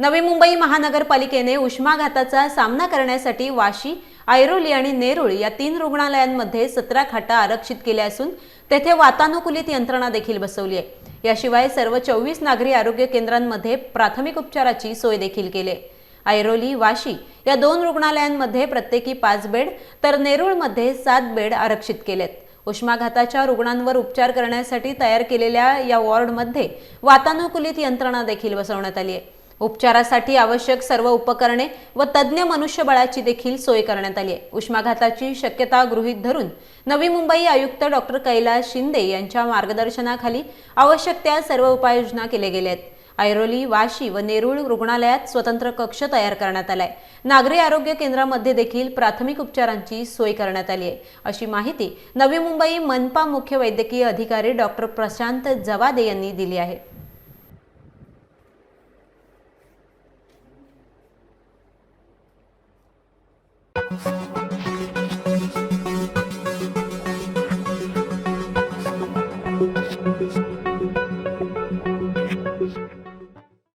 नवी मुंबई महानगरपालिकेने उष्माघाताचा सामना करण्यासाठी वाशी ऐरोली आणि नेरुळ या तीन रुग्णालयांमध्ये सतरा खाटा आरक्षित केल्या असून तेथे वातानुकूलित यंत्रणा देखील बसवली आहे. याशिवाय सर्व चोवीस नागरी आरोग्य केंद्रांमध्ये प्राथमिक उपचाराची सोय देखील केली आहे. ऐरोली वाशी या दोन रुग्णालयांमध्ये प्रत्येकी पाच बेड तर नेरुळमध्ये सात बेड आरक्षित केलेत. उष्माघाताच्या रुग्णांवर उपचार करण्यासाठी तयार केलेल्या या वॉर्डमध्ये वातानुकूलित यंत्रणा देखील बसवण्यात आली आहे. उपचारासाठी आवश्यक सर्व उपकरणे व तज्ज्ञ मनुष्यबळाची देखील सोय करण्यात आली आहे. उष्माघाताची शक्यता गृहीत धरून नवी मुंबई आयुक्त डॉक्टर कैलास शिंदे यांच्या मार्गदर्शनाखाली आवश्यक त्या सर्व उपाययोजना केल्या गेल्या आहेत. ऐरोली वाशी व नेरुळ रुग्णालयात स्वतंत्र कक्ष तयार करण्यात आलाय नागरी आरोग्य केंद्रामध्ये देखील प्राथमिक उपचारांची सोय करण्यात आली आहे. अशी माहिती नवी मुंबई मनपा मुख्य वैद्यकीय अधिकारी डॉक्टर प्रशांत जवादे यांनी दिली आहे. Thank